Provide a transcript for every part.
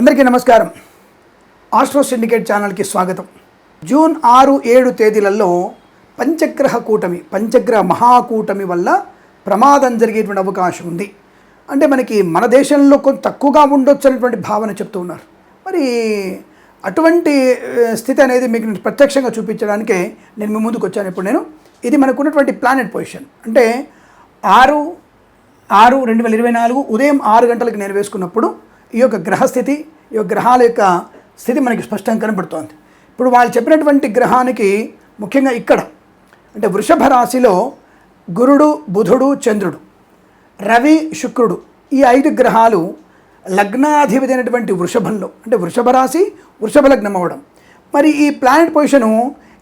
అందరికీ నమస్కారం. Astro syndicate ఛానల్కి స్వాగతం. జూన్ ఆరు ఏడు తేదీలలో పంచగ్రహ కూటమి పంచగ్రహ మహాకూటమి వల్ల ప్రమాదం జరిగేటువంటి అవకాశం ఉంది. అంటే మనకి మన దేశంలో కొంత తక్కువగా ఉండొచ్చు అనేటువంటి భావన చెప్తూ ఉన్నారు. మరి అటువంటి స్థితి అనేది మీకు ప్రత్యక్షంగా చూపించడానికే నేను మీ ముందుకు వచ్చాను. ఇప్పుడు నేను ఇది మనకు ఉన్నటువంటి ప్లానెట్ పొజిషన్ అంటే ఆరు ఆరు రెండు వేల ఇరవై నాలుగు ఉదయం ఆరు గంటలకు నేను వేసుకున్నప్పుడు ఈ యొక్క గ్రహస్థితి ఈ యొక్క గ్రహాల యొక్క స్థితి మనకి స్పష్టంగా కనబడుతోంది. ఇప్పుడు వాళ్ళు చెప్పినటువంటి గ్రహానికి ముఖ్యంగా ఇక్కడ అంటే వృషభ రాశిలో గురుడు బుధుడు చంద్రుడు రవి శుక్రుడు ఈ ఐదు గ్రహాలు లగ్నాధిపతి అయినటువంటి వృషభంలో అంటే వృషభ రాశి వృషభ లగ్నం అవ్వడం మరి ఈ ప్లానెట్ పొజిషను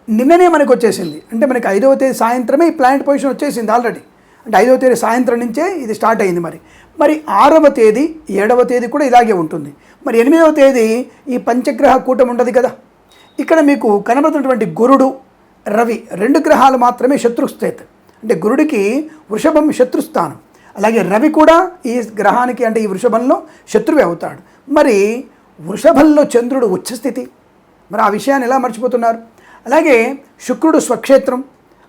నిన్ననే మనకు వచ్చేసింది. అంటే మనకి ఐదవ తేదీ సాయంత్రమే ఈ ప్లానెట్ పొజిషన్ వచ్చేసింది ఆల్రెడీ. అంటే ఐదవ తేదీ సాయంత్రం నుంచే ఇది స్టార్ట్ అయింది మరి. మరి ఆరవ తేదీ ఏడవ తేదీ కూడా ఇలాగే ఉంటుంది. మరి ఎనిమిదవ తేదీ ఈ పంచగ్రహ కూటమి ఉండదు కదా? ఇక్కడ మీకు కనబడుతున్నటువంటి గురుడు రవి రెండు గ్రహాలు మాత్రమే శత్రుస్థేత్. అంటే గురుడికి వృషభం శత్రుస్థానం. అలాగే రవి కూడా ఈ గ్రహానికి అంటే ఈ వృషభంలో శత్రువే అవుతాడు. మరి వృషభంలో చంద్రుడు ఉచ్చస్థితి మరి ఆ విషయాన్ని ఎలా మర్చిపోతున్నారు? అలాగే శుక్రుడు స్వక్షేత్రం.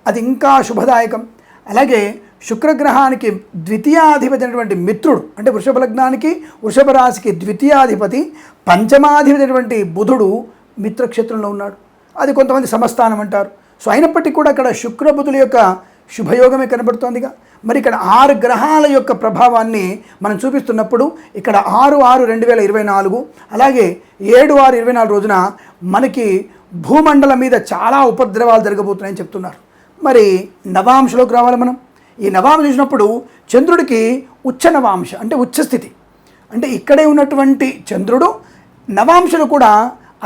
అది ఇంకా శుభదాయకం. అలాగే శుక్రగ్రహానికి ద్వితీయాధిపతి అయినటువంటి మిత్రుడు అంటే వృషభ లగ్నానికి వృషభ రాశికి ద్వితీయాధిపతి పంచమాధిపతి అయినటువంటి బుధుడు మిత్రక్షేత్రంలో ఉన్నాడు. అది కొంతమంది సమస్థానం అంటారు. సో అయినప్పటికీ కూడా అక్కడ శుక్రబుధుల యొక్క శుభయోగమే కనబడుతోందిగా. మరి ఇక్కడ ఆరు గ్రహాల యొక్క ప్రభావాన్ని మనం చూపిస్తున్నప్పుడు ఇక్కడ ఆరు ఆరు రెండు వేల ఇరవై నాలుగు అలాగే ఏడు ఆరు ఇరవై నాలుగు రోజున మనకి భూమండలం మీద చాలా ఉపద్రవాలు జరగబోతున్నాయని చెప్తున్నారు. మరి నవాంశలోకి రావాలి మనం. ఈ నవాంశ చూసినప్పుడు చంద్రుడికి ఉచ్చ నవాంశ అంటే ఉచ్చస్థితి. అంటే ఇక్కడే ఉన్నటువంటి చంద్రుడు నవాంశలు కూడా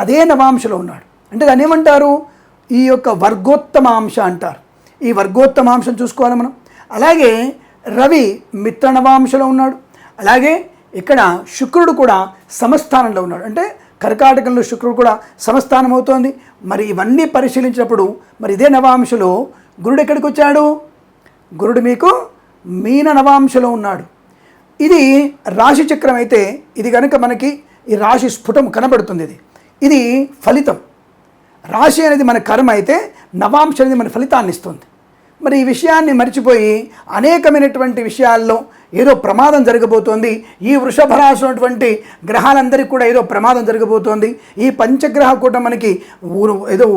అదే నవాంశలో ఉన్నాడు. అంటే దాన్ని ఏమంటారు? ఈ యొక్క వర్గోత్తమాంశ అంటారు. ఈ వర్గోత్తమాంశం చూసుకోవాలి మనం. అలాగే రవి మిత్ర నవాంశలో ఉన్నాడు. అలాగే ఇక్కడ శుక్రుడు కూడా సమస్థానంలో ఉన్నాడు. అంటే కర్కాటకంలో శుక్రుడు కూడా సమస్థానం అవుతోంది మరి ఇవన్నీ పరిశీలించినప్పుడు మరి ఇదే నవాంశలో గురుడు ఎక్కడికి వచ్చాడు? గురుడు మీకు మీన నవాంశలో ఉన్నాడు. ఇది రాశి చక్రం అయితే ఇది కనుక మనకి ఈ రాశి స్ఫుటం కనబడుతుంది ఇది. ఇది ఫలితం. రాశి అనేది మన కర్మ అయితే నవాంశ అనేది మన ఫలితాన్ని ఇస్తుంది. మరి ఈ విషయాన్ని మర్చిపోయి అనేకమైనటువంటి విషయాల్లో ఏదో ప్రమాదం జరగబోతోంది. ఈ వృషభ రాశి ఉన్నటువంటి గ్రహాలందరికీ కూడా ఏదో ప్రమాదం జరగబోతోంది. ఈ పంచగ్రహ కూడా మనకి ఏదో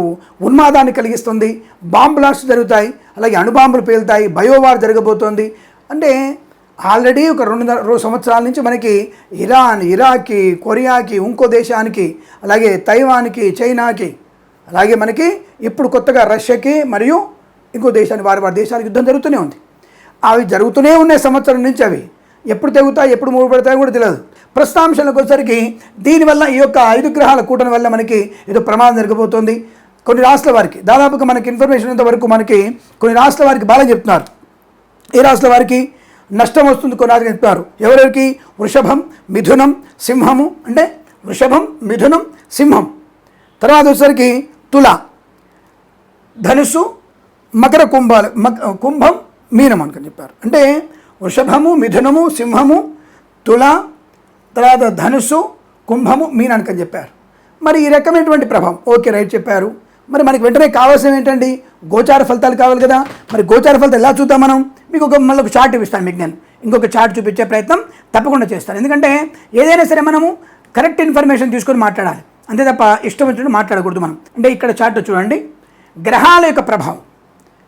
ఉన్మాదాన్ని కలిగిస్తుంది. బాంబ్ బ్లాస్ట్ జరుగుతాయి. అలాగే అణుబాంబులు పేలుతాయి. బయోవార్ జరగబోతోంది. అంటే ఆల్రెడీ ఒక రెండు రెండు సంవత్సరాల నుంచి మనకి ఇరాన్ ఇరాక్కి కొరియాకి ఇంకో దేశానికి అలాగే తైవాన్కి చైనాకి అలాగే మనకి ఇప్పుడు కొత్తగా రష్యాకి మరియు ఇంకో దేశానికి వారి వారి దేశానికి యుద్ధం జరుగుతూనే ఉంది. అవి జరుగుతూనే ఉన్నాయి సంవత్సరం నుంచి అవి. ఎప్పుడు తెగుతాయి ఎప్పుడు మూడు పెడతాయో కూడా తెలియదు. ప్రస్తుతాంశాలకు వచ్చేసరికి దీనివల్ల ఈ యొక్క ఐదు గ్రహాల కూటమి వల్ల మనకి ఏదో ప్రమాదం జరగబోతోంది. కొన్ని రాష్ట్రాల వారికి దాదాపుగా మనకి ఇన్ఫర్మేషన్ ఇంతవరకు మనకి కొన్ని రాష్ట్రాల వారికి బాగా చెప్తున్నారు. ఏ రాష్ట్రాల వారికి నష్టం వస్తుంది కొన్ని చెప్తున్నారు ఎవరెవరికి? వృషభం మిథునం సింహము అంటే వృషభం మిథునం సింహం. తర్వాత వచ్చేసరికి తుల ధనుసు మకర కుంభాలు మక కుంభం మీనం అనుకుని చెప్పారు. అంటే వృషభము మిథునము సింహము తుల తర్వాత ధనుసు కుంభము మీనానికి అని చెప్పారు. మరి ఈ రకమైనటువంటి ప్రభావం. ఓకే రైట్ చెప్పారు. మరి మనకి వెంటనే కావాల్సిన ఏంటండి? గోచార ఫలితాలు కావాలి కదా. మరి గోచార ఫలితాలు ఎలా చూద్దాం మనం? మీకు ఒక మళ్ళీ ఒక చార్ట్ చూపిస్తాను మీకు నేను. ఇంకొక చార్ట్ చూపించే ప్రయత్నం తప్పకుండా చేస్తాను. ఎందుకంటే ఏదైనా సరే మనము కరెక్ట్ ఇన్ఫర్మేషన్ తీసుకొని మాట్లాడాలి. అంతే తప్ప ఇష్టం వచ్చినట్టు మాట్లాడకూడదు మనం. అంటే ఇక్కడ చార్ట్ చూడండి. గ్రహాల యొక్క ప్రభావం.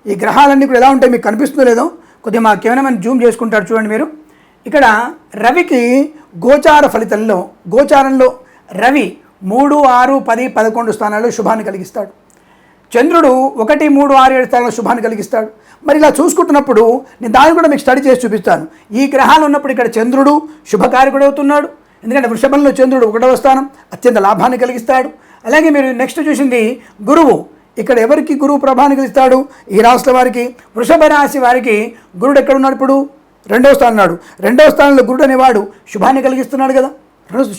ఈ గ్రహాలన్నీ కూడా ఎలా ఉంటాయి మీకు కనిపిస్తుందో లేదో కొద్దిగా మా కెమెరామెన్ జూమ్ చేసుకుంటారు చూడండి మీరు. ఇక్కడ రవికి గోచార ఫలితంలో గోచారంలో రవి మూడు ఆరు పది పదకొండు స్థానాల్లో శుభాన్ని కలిగిస్తాడు. చంద్రుడు ఒకటి మూడు ఆరు ఏడు స్థానాల్లో శుభాన్ని కలిగిస్తాడు. మరి ఇలా చూసుకుంటున్నప్పుడు నేను దాన్ని కూడా మీకు స్టడీ చేసి చూపిస్తాను. ఈ గ్రహాలు ఉన్నప్పుడు ఇక్కడ చంద్రుడు శుభకారకుడు అవుతున్నాడు. ఎందుకంటే వృషభంలో చంద్రుడు ఒకటవ స్థానం అత్యంత లాభాన్ని కలిగిస్తాడు. అలాగే మీరు నెక్స్ట్ చూసింది గురువు. ఇక్కడ ఎవరికి గురువు ప్రభావాన్ని కలిస్తాడు ఈ రాష్ట్ర వారికి. వృషభ రాశి వారికి గురుడు ఎక్కడున్నాడు ఇప్పుడు? రెండవ స్థానం ఉన్నాడు. రెండవ స్థానంలో గురుడు అనేవాడు శుభాన్ని కలిగిస్తున్నాడు కదా?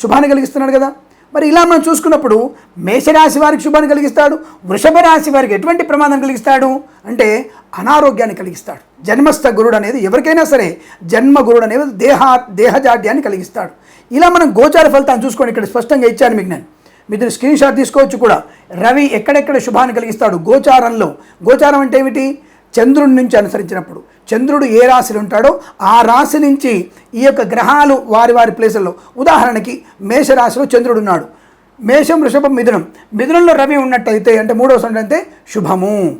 శుభాన్ని కలిగిస్తున్నాడు కదా? మరి ఇలా మనం చూసుకున్నప్పుడు మేషరాశి వారికి శుభాన్ని కలిగిస్తాడు. వృషభ రాశి వారికి ఎటువంటి ప్రమాదం కలిగిస్తాడు? అంటే అనారోగ్యాన్ని కలిగిస్తాడు. జన్మస్థ గురుడు అనేది ఎవరికైనా సరే జన్మ గురుడు అనేది దేహ దేహజాడ్యాన్ని కలిగిస్తాడు. ఇలా మనం గోచార ఫలితాన్ని చూసుకోండి ఇక్కడ స్పష్టంగా ఇచ్చాను మీకు నేను. మీరు స్క్రీన్ షాట్ తీసుకోవచ్చు కూడా. రవి ఎక్కడెక్కడ శుభాన్ని కలిగిస్తాడు? గోచారంలో. గోచారం అంటే ఏమిటి? చంద్రుడి నుంచి అనుసరించినప్పుడు. చంద్రుడు ఏ రాశిలో ఉంటాడో ఆ రాశి నుంచి ఈ యొక్క గ్రహాలు వారి వారి ప్లేసుల్లో. ఉదాహరణకి మేషరాశిలో చంద్రుడు ఉన్నాడు. మేషం వృషభం మిథునం. మిథునంలో రవి ఉన్నట్టయితే అంటే మూడవ సంవత్సరం అంటే శుభము.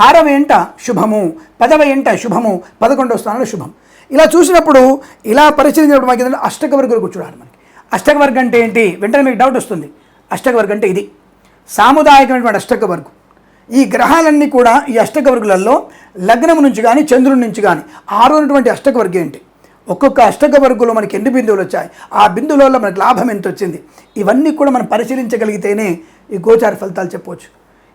ఆరవ ఎంట శుభము. పదవ ఎంట శుభము. పదకొండవ స్థానంలో శుభం. ఇలా చూసినప్పుడు ఇలా పరిశీలించినప్పుడు మాకు ఏంటంటే అష్టకవర్గులు మనకి. అష్టకవర్గం అంటే ఏంటి? వెంటనే మీకు డౌట్ వస్తుంది. అష్టక వర్గం అంటే ఇది. సాముదాయకమైనటువంటి అష్టక వర్గం ఈ గ్రహాలన్నీ కూడా ఈ అష్టకవర్గులలో లగ్నం నుంచి కానీ చంద్రుడి నుంచి కానీ ఆరోనటువంటి అష్టక వర్గం ఏంటి? ఒక్కొక్క అష్టక వర్గంలో మనకి ఎన్ని బిందువులు వచ్చాయి? ఆ బిందువుల వల్ల లాభం ఎంత వచ్చింది? ఇవన్నీ కూడా మనం పరిశీలించగలిగితేనే ఈ గోచార ఫలితాలు చెప్పవచ్చు.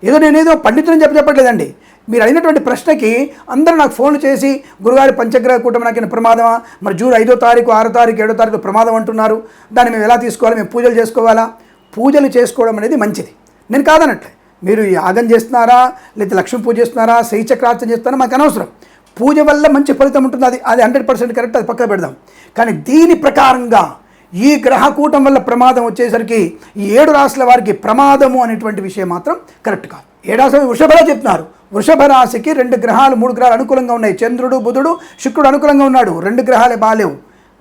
ఏదో నేనేదో పండితులను చెప్ప చెప్పట్లేదండి. మీరు అడిగినటువంటి ప్రశ్నకి అందరూ నాకు ఫోన్లు చేసి గురుగారి పంచగ్రహ కూటమి నాకు ప్రమాదమా? మరి జూన్ ఐదో తారీఖు ఆరో తారీఖు ఏడో తారీఖు ప్రమాదం అంటున్నారు. దాన్ని మేము ఎలా తీసుకోవాలి? మేము పూజలు చేసుకోవాలా? పూజలు చేసుకోవడం అనేది మంచిది. నేను కాదనట్లే. మీరు యాగం చేస్తున్నారా? లేకపోతే లక్ష్మీ పూజ చేస్తున్నారా? శైచక్రార్చన చేస్తున్నారా? మాకు అనవసరం. పూజ వల్ల మంచి ఫలితం ఉంటుంది. అది అది హండ్రెడ్ పర్సెంట్ కరెక్ట్ అది పక్కన పెడదాం. కానీ దీని ప్రకారంగా ఈ గ్రహకూటం వల్ల ప్రమాదం వచ్చేసరికి ఈ ఏడు రాశుల వారికి ప్రమాదము అనేటువంటి విషయం మాత్రం కరెక్ట్ కాదు. ఏడాది వృషభలో చెప్తున్నారు. వృషభ రాశికి రెండు గ్రహాలు మూడు గ్రహాలు అనుకూలంగా ఉన్నాయి. చంద్రుడు బుధుడు శుక్రుడు అనుకూలంగా ఉన్నాడు. రెండు గ్రహాలే బాలేవు.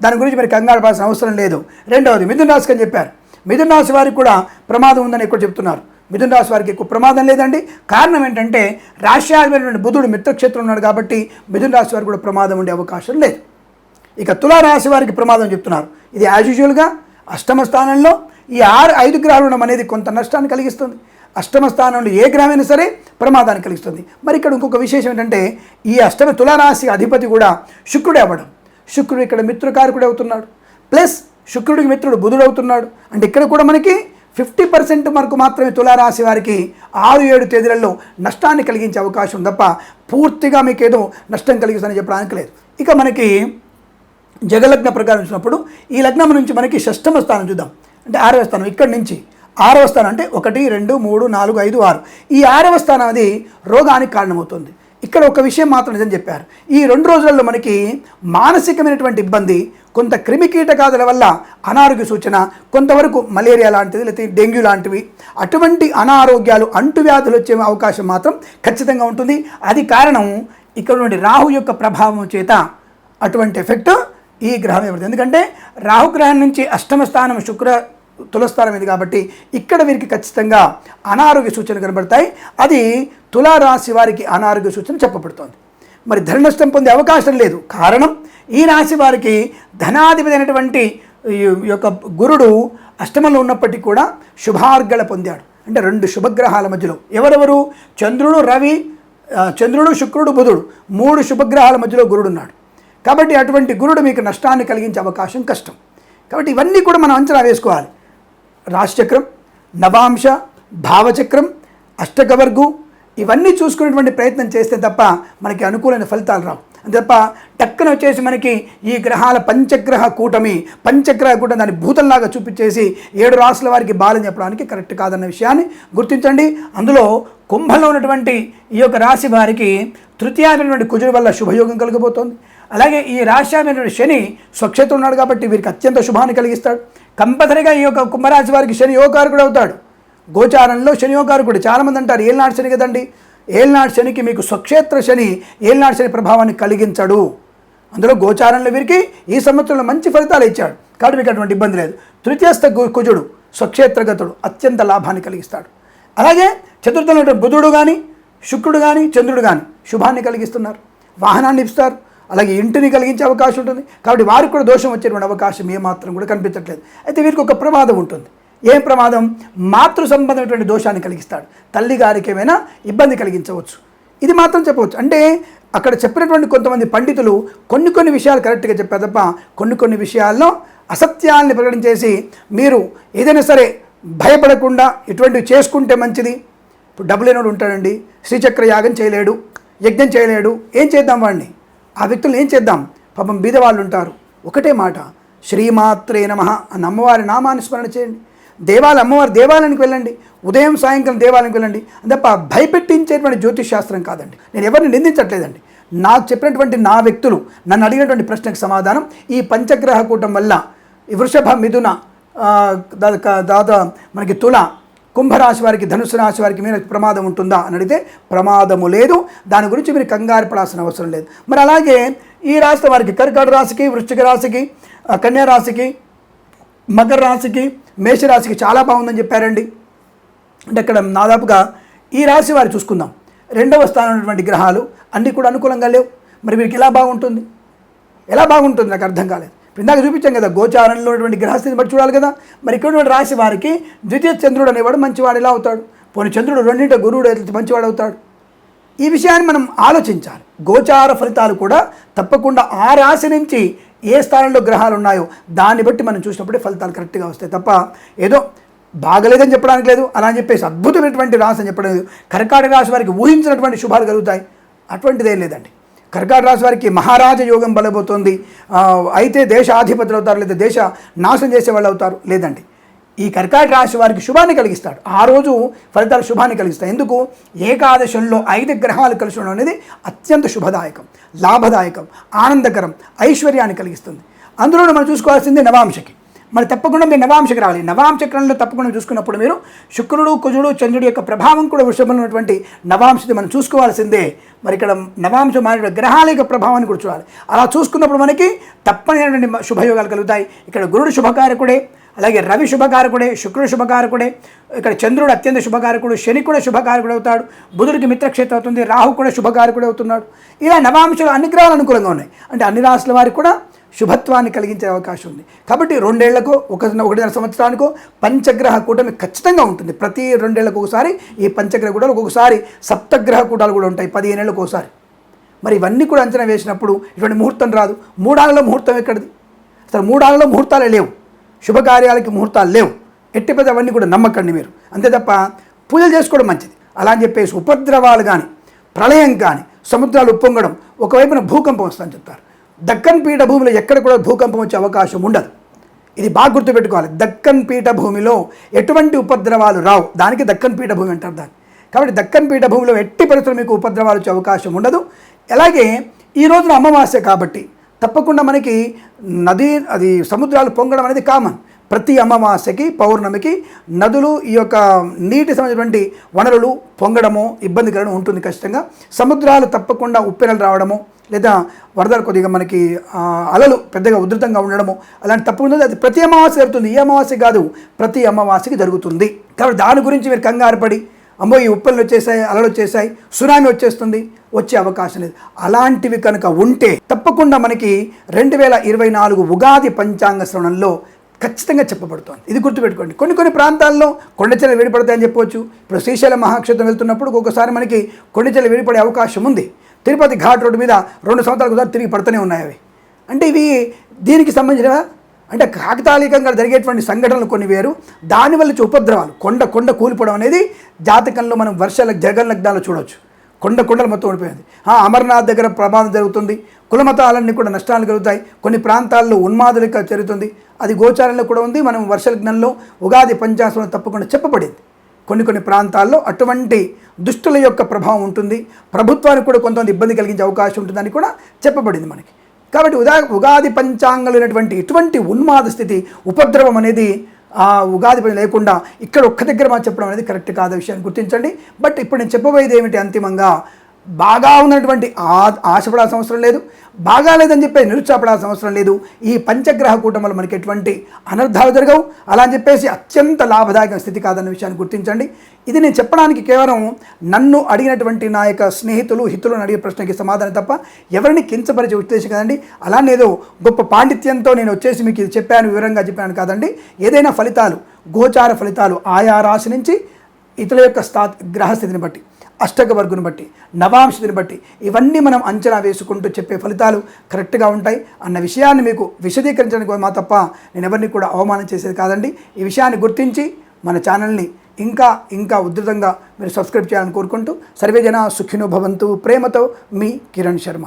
దాని గురించి మరి కంగారు పడాల్సిన అవసరం లేదు. రెండవది మిథున రాశికి అని చెప్పారు. మిథున రాశి వారికి కూడా ప్రమాదం ఉందని ఎక్కువ చెప్తున్నారు. మిథున రాశి వారికి ఎక్కువ ప్రమాదం లేదండి. కారణం ఏంటంటే రాష్ట్రాధిపతి బుధుడు మిత్రక్షేత్రం ఉన్నాడు కాబట్టి మిథున రాశి వారికి కూడా ప్రమాదం ఉండే అవకాశం లేదు. ఇక తులారాశి వారికి ప్రమాదం చెప్తున్నారు. ఇది యాజ్ యూజువల్గా అష్టమ స్థానంలో ఈ ఆరు ఐదు గ్రహాలు ఉండడం అనేది కొంత నష్టాన్ని కలిగిస్తుంది. అష్టమ స్థానంలో ఏ గ్రహమైనా సరే ప్రమాదాన్ని కలిగిస్తుంది. మరి ఇక్కడ ఇంకొక విశేషం ఏంటంటే ఈ అష్టమ తులారాశి అధిపతి కూడా శుక్రుడే అవ్వడం. శుక్రుడు ఇక్కడ మిత్రకారకుడు అవుతున్నాడు. ప్లస్ శుక్రుడికి మిత్రుడు బుధుడు అవుతున్నాడు. అంటే ఇక్కడ కూడా మనకి ఫిఫ్టీ పర్సెంట్ వరకు మాత్రమే తులారాశి వారికి ఆరు ఏడు తేదీలలో నష్టాన్ని కలిగించే అవకాశం తప్ప పూర్తిగా మీకు ఏదో నష్టం కలిగిస్తుందని చెప్పడానికి లేదు. ఇక మనకి జగలగ్న ప్రకారం చూసినప్పుడు ఈ లగ్నం నుంచి మనకి షష్టమ స్థానం చూద్దాం. అంటే ఆరవ స్థానం ఇక్కడి నుంచి ఆరవ స్థానం అంటే ఒకటి రెండు మూడు నాలుగు ఐదు ఆరు. ఈ ఆరవ స్థానం అది రోగానికి కారణమవుతుంది. ఇక్కడ ఒక విషయం మాత్రం నిజం చెప్పారు. ఈ రెండు రోజులలో మనకి మానసికమైనటువంటి ఇబ్బంది కొంత క్రిమికీటకాదుల వల్ల అనారోగ్య సూచన కొంతవరకు మలేరియా లాంటిది లేకపోతే డెంగ్యూ లాంటివి అటువంటి అనారోగ్యాలు అంటువ్యాధులు వచ్చే అవకాశం మాత్రం ఖచ్చితంగా ఉంటుంది. అది కారణం ఇక్కడ నుండి రాహు యొక్క ప్రభావం చేత అటువంటి ఎఫెక్ట్ ఈ గ్రహం ఇవ్వదు ఎందుకంటే రాహుగ్రహం నుంచి అష్టమ స్థానం శుక్ర తులస్థానం ఇది కాబట్టి ఇక్కడ వీరికి ఖచ్చితంగా అనారోగ్య సూచనలు కనబడతాయి. అది తులారాశి వారికి అనారోగ్య సూచన చెప్పబడుతోంది. మరి ధన నష్టం పొందే అవకాశం లేదు. కారణం ఈ రాశి వారికి ధనాధిపతి అయినటువంటి ఈ యొక్క గురుడు అష్టమంలో ఉన్నప్పటికీ కూడా శుభార్గళ పొందాడు. అంటే రెండు శుభగ్రహాల మధ్యలో. ఎవరెవరు? చంద్రుడు రవి చంద్రుడు శుక్రుడు బుధుడు. మూడు శుభగ్రహాల మధ్యలో గురుడు ఉన్నాడు కాబట్టి అటువంటి గురుడు మీకు నష్టాన్ని కలిగించే అవకాశం కష్టం. కాబట్టి ఇవన్నీ కూడా మనం అంచనా వేసుకోవాలి. రాశిచక్రం నవాంశ భావచక్రం అష్టకవర్గు ఇవన్నీ చూసుకునేటువంటి ప్రయత్నం చేస్తే తప్ప మనకి అనుకూలమైన ఫలితాలు రావు. అంతే తప్ప టక్కున వచ్చేసి మనకి ఈ గ్రహాల పంచగ్రహ కూటమి పంచగ్రహ కూటమి దాన్ని భూతంలాగా చూపించేసి ఏడు రాసుల వారికి బాలని చెప్పడానికి కరెక్ట్ కాదన్న విషయాన్ని గుర్తించండి. అందులో కుంభంలో ఉన్నటువంటి ఈ యొక్క రాశి వారికి తృతీయమైనటువంటి కుజుడి వల్ల శుభయోగం కలిగిపోతుంది అలాగే ఈ రాశ్యామైనటువంటి శని స్వక్షేత్రం ఉన్నాడు కాబట్టి వీరికి అత్యంత శుభాన్ని కలిగిస్తాడు. కంపల్సరీగా ఈ యొక్క కుంభరాశి వారికి శని యోగకారకుడు అవుతాడు. గోచారంలో శని యోగకారకుడు చాలామంది అంటారు ఏళ్ళనాడు శని కదండి? ఏళ్ళనాడు శనికి మీకు స్వక్షేత్ర శని ఏళ్ళనాడు శని ప్రభావాన్ని కలిగించడు. అందులో గోచారంలో వీరికి ఈ సంవత్సరంలో మంచి ఫలితాలు ఇచ్చాడు. కాబట్టి మీకు అటువంటి ఇబ్బంది లేదు. తృతీయస్థ కుజుడు స్వక్షేత్రగతుడు అత్యంత లాభాన్ని కలిగిస్తాడు. అలాగే చతుర్థంలో బుధుడు కానీ శుక్రుడు కానీ చంద్రుడు కానీ శుభాన్ని కలిగిస్తున్నారు. వాహనాన్ని ఇస్తారు అలాగే ఇంటిని కలిగించే అవకాశం ఉంటుంది. కాబట్టి వారికి కూడా దోషం వచ్చేటువంటి అవకాశం ఏమాత్రం కూడా కనిపించట్లేదు. అయితే వీరికి ఒక ప్రమాదం ఉంటుంది. ఏం ప్రమాదం? మాతృ సంబంధమైనటువంటి దోషాన్ని కలిగిస్తాడు. తల్లి గారికి ఏమైనా ఇబ్బంది కలిగించవచ్చు. ఇది మాత్రం చెప్పవచ్చు. అంటే అక్కడ చెప్పినటువంటి కొంతమంది పండితులు కొన్ని కొన్ని విషయాలు కరెక్ట్గా చెప్పారు తప్ప కొన్ని కొన్ని విషయాల్లో అసత్యాల్ని ప్రకటించేసి మీరు ఏదైనా సరే భయపడకుండా ఇటువంటివి చేసుకుంటే మంచిది. ఇప్పుడు డబ్బు లేనోడు ఉంటాడండి. శ్రీచక్ర యాగం చేయలేడు. యజ్ఞం చేయలేడు. ఏం చేద్దాం వాడిని ఆ వ్యక్తులను ఏం చేద్దాం? పాపం బీదవాళ్ళు ఉంటారు ఒకటే మాట శ్రీమాత్రే నమ అన్న అమ్మవారి నామాన్ని స్మరణ చేయండి. దేవాలయం అమ్మవారి దేవాలయానికి వెళ్ళండి. ఉదయం సాయంకాలం దేవాలయానికి వెళ్ళండి. తప్ప భయపెట్టించేటువంటి జ్యోతిష్ శాస్త్రం కాదండి. నేను ఎవరిని నిందించట్లేదండి. నాకు చెప్పినటువంటి నా వ్యక్తులు నన్ను అడిగినటువంటి ప్రశ్నకు సమాధానం ఈ పంచగ్రహ కూటం వల్ల వృషభ మిథున దా- దాదా మనకి తుల కుంభరాశి వారికి ధనుసు రాశి వారికి మీద ప్రమాదం ఉంటుందా అని అడిగితే ప్రమాదము లేదు. దాని గురించి మీరు కంగారు పడాల్సిన అవసరం లేదు. మరి అలాగే ఈ రాశి వారికి కర్కాటక రాశికి వృశ్చిక రాశికి కన్యా రాశికి మకర రాశికి మేషరాశికి చాలా బాగుందని చెప్పారండి. అంటే ఇక్కడ దాదాపుగా ఈ రాశి వారు చూసుకుందాం. రెండవ స్థానం ఉన్నటువంటి గ్రహాలు అన్నీ కూడా అనుకూలంగా లేవు. మరి వీరికి ఎలా బాగుంటుంది? ఎలా బాగుంటుంది? నాకు అర్థం కాలేదు. ఇందాక చూపించాం కదా గోచారంలో ఉన్నటువంటి గ్రహస్థితిని బట్టి చూడాలి కదా. మరి ఇక్కడ ఉన్నటువంటి రాశి వారికి ద్వితీయ చంద్రుడు అనేవాడు మంచివాడు ఎలా అవుతాడు. పోనీ చంద్రుడు రెండింటి గురువుడు అయితే మంచివాడు అవుతాడు. ఈ విషయాన్ని మనం ఆలోచించాలి. గోచార ఫలితాలు కూడా తప్పకుండా ఆ రాశి నుంచి ఏ స్థానంలో గ్రహాలు ఉన్నాయో దాన్ని బట్టి మనం చూసినప్పుడే ఫలితాలు కరెక్ట్గా వస్తాయి తప్ప ఏదో బాగలేదని చెప్పడానికి లేదు. అలా అని చెప్పేసి అద్భుతమైనటువంటి రాశి అని చెప్పడం లేదు. కర్కాటక రాశి వారికి ఊహించినటువంటి శుభాలు కలుగుతాయి. అటువంటిదేం లేదండి. కర్కాటక రాశి వారికి మహారాజ యోగం బలబోతోంది. అయితే దేశాధిపతులు అవుతారు లేదా దేశ నాశనం చేసే వాళ్ళు అవుతారు లేదండి. ఈ కర్కాటక రాశి వారికి శుభాన్ని కలిగిస్తాడు. ఆ రోజు ఫలితాలు శుభాన్ని కలిగిస్తాయి. ఎందుకు? ఏకాదశంలో ఐదు గ్రహాలు కలిసి ఉండడం అనేది అత్యంత శుభదాయకం లాభదాయకం ఆనందకరం ఐశ్వర్యాన్ని కలిగిస్తుంది. అందులో మనం చూసుకోవాల్సింది నవాంశకి. మరి తప్పకుండా మీరు నవాంశకి రావాలి. నవాంశక్రంలో తప్పకుండా చూసుకున్నప్పుడు మీరు శుక్రుడు కుజుడు చంద్రుడి యొక్క ప్రభావం కూడా వృషభంలో ఉన్నటువంటి నవాంశది మనం చూసుకోవాల్సిందే. మరి ఇక్కడ నవాంశ మారిన గ్రహాల యొక్క ప్రభావాన్ని కూడా చూడాలి. అలా చూసుకున్నప్పుడు మనకి తప్పనిటువంటి శుభయోగాలు కలుగుతాయి. ఇక్కడ గురుడు శుభకారకుడే అలాగే రవి శుభకారకుడే శుక్రుడు శుభకారకుడే ఇక్కడ చంద్రుడు అత్యంత శుభకారకుడు శని కూడా శుభకారకుడు అవుతాడు బుధుడికి మిత్రక్షేత్రం అవుతుంది రాహు కూడా శుభకారకుడు అవుతున్నాడు. ఇలా నవాంశలు అన్ని గ్రహాలు అనుకూలంగా ఉన్నాయి. అంటే అన్ని రాశుల వారికి కూడా శుభత్వాన్ని కలిగించే అవకాశం ఉంది. కాబట్టి రెండేళ్ళకో ఒక ఒకటిన్నర సంవత్సరానికో పంచగ్రహ కూటమి ఖచ్చితంగా ఉంటుంది. ప్రతి రెండేళ్ళకు ఒకసారి ఈ పంచగ్రహ కూటాలు ఒక్కొక్కసారి సప్తగ్రహ కూటాలు కూడా ఉంటాయి. పదిహేను ఏళ్ళకు ఒకసారి. మరి ఇవన్నీ కూడా అంచనా వేసినప్పుడు ఇటువంటి ముహూర్తం రాదు. మూడాళ్ళలో ముహూర్తం ఎక్కడిది? అసలు మూడాళ్ళలో ముహూర్తాలే లేవు. శుభకార్యాలకి ముహూర్తాలు లేవు. ఎట్టి పెద్ద అవన్నీ కూడా నమ్మకండి మీరు. అంతే తప్ప పూజలు చేసుకోవడం మంచిది. అలా అని చెప్పేసి ఉపద్రవాలు కానీ ప్రళయం కానీ సముద్రాలు ఉప్పొంగడం ఒకవైపున భూకంపం వస్తుందని చెప్తారు. దక్కన్ పీఠభూమిలో ఎక్కడ కూడా భూకంపం వచ్చే అవకాశం ఉండదు. ఇది బాగా గుర్తుపెట్టుకోవాలి. దక్కన్ పీఠభూమిలో ఎటువంటి ఉపద్రవాలు రావు. దానికి దక్కన్ పీఠభూమి అంటారు దాన్ని. కాబట్టి దక్కన్ పీఠభూమిలో ఎట్టి పరిస్థితులు మీకు ఉపద్రవాలు వచ్చే అవకాశం ఉండదు. అలాగే ఈ రోజున అమావాస్య కాబట్టి తప్పకుండా మనకి నది అది సముద్రాలు పొంగడం అనేది కామన్. ప్రతి అమావాస్యకి పౌర్ణమికి నదులు ఈ యొక్క నీటి సంబంధించినటువంటి వనరులు పొంగడము ఇబ్బందికరం ఉంటుంది ఖచ్చితంగా. సముద్రాలు తప్పకుండా ఉప్పెనలు రావడము లేదా వరదలు కొద్దిగా మనకి అలలు పెద్దగా ఉధృతంగా ఉండడము అలాంటి తప్పకుండా అది ప్రతి అమావాస్య జరుగుతుంది. ఈ అమావాస్య కాదు ప్రతి అమావాస్యకి జరుగుతుంది. కాబట్టి దాని గురించి మీరు కంగారు పడి అమ్మో ఈ ఉప్పెలు వచ్చేసాయి అలలు వచ్చేసాయి సునామీ వచ్చేస్తుంది వచ్చే అవకాశం లేదు. అలాంటివి కనుక ఉంటే తప్పకుండా మనకి రెండు వేల ఇరవై నాలుగు ఉగాది పంచాంగ శ్రవణంలో ఖచ్చితంగా చెప్పబడుతోంది. ఇది గుర్తుపెట్టుకోండి. కొన్ని కొన్ని ప్రాంతాల్లో కొండచెలు వేడిపడతాయని చెప్పవచ్చు. ఇప్పుడు శ్రీశైలం మహాక్షేత్రం వెళ్తున్నప్పుడు ఒక్కొక్కసారి మనకి కొండచెలు వేడిపడే అవకాశం ఉంది. తిరుపతి ఘాట్ రోడ్డు మీద రెండు సంవత్సరాలకు ఒకసారి తిరిగి పడుతూనే ఉన్నాయి అవి. అంటే ఇవి దీనికి సంబంధించిన అంటే కాకతాళికంగా జరిగేటువంటి సంఘటనలు కొన్ని వేరు. దానివల్ల వచ్చే ఉపద్రవాలు కొండ కొండ కూలిపోవడం అనేది జాతకంలో మనం వర్షాల జగన్ లగ్నాలు చూడవచ్చు. కొండ కొండలు మొత్తం ఓడిపోయింది అమర్నాథ్ దగ్గర ప్రమాదం జరుగుతుంది. కులమతాలన్నీ కూడా నష్టాలు కలుగుతాయి. కొన్ని ప్రాంతాల్లో ఉన్మాదులిక జరుగుతుంది అది గోచారంలో కూడా ఉంది. మనం వర్ష ఉగాది పంచాంగంలో తప్పకుండా చెప్పబడింది. కొన్ని కొన్ని ప్రాంతాల్లో అటువంటి దుష్టుల యొక్క ప్రభావం ఉంటుంది. ప్రభుత్వానికి కూడా కొంతమంది ఇబ్బంది కలిగించే అవకాశం ఉంటుందని కూడా చెప్పబడింది మనకి. కాబట్టి ఉదా ఉగాది పంచాంగంలో లేనటువంటి ఇటువంటి ఉన్మాద స్థితి ఉపద్రవం అనేది ఆ ఉగాది పని లేకుండా ఇక్కడ ఒక్క దగ్గర మనం చెప్పడం అనేది కరెక్ట్ కాదు విషయాన్ని గుర్తించండి. బట్ ఇప్పుడు నేను చెప్పబోయేది ఏమిటి అంతిమంగా? బాగా ఉన్నటువంటి ఆ ఆశపడాల్సిన అవసరం లేదు. బాగా లేదని చెప్పి నిరుత్సాహపడాల్సిన అవసరం లేదు. ఈ పంచగ్రహ కూటములు మనకి ఎటువంటి అనర్థాలు జరగవు. అలా అని చెప్పేసి అత్యంత లాభదాయక స్థితి కాదన్న విషయాన్ని గుర్తించండి. ఇది నేను చెప్పడానికి కేవలం నన్ను అడిగినటువంటి నా యొక్క స్నేహితులు హితులను అడిగే ప్రశ్నకి సమాధానం తప్ప ఎవరిని కించపరిచే ఉద్దేశం కదండి. అలానేదో గొప్ప పాండిత్యంతో నేను వచ్చేసి మీకు ఇది చెప్పాను వివరంగా చెప్పాను కాదండి. ఏదైనా ఫలితాలు గోచార ఫలితాలు ఆయా రాశి నుంచి ఇతరుల యొక్క స్థా గ్రహస్థితిని బట్టి. అష్టక వర్గుని బట్టి నవాంశతిని బట్టి ఇవన్నీ మనం అంచనా వేసుకుంటూ చెప్పే ఫలితాలు కరెక్ట్గా ఉంటాయి. అన్న విషయాన్ని మీకు విశదీకరించడానికి మా తప్ప నేను ఎవరిని కూడా అవమానం చేసేది కాదండి. ఈ విషయాన్ని గుర్తించి మన ఛానల్ని ఇంకా ఇంకా ఉధృతంగా మీరు సబ్స్క్రైబ్ చేయాలని కోరుకుంటూ సర్వేజన సుఖినో భవంతు. ప్రేమతో మీ కిరణ్ శర్మ.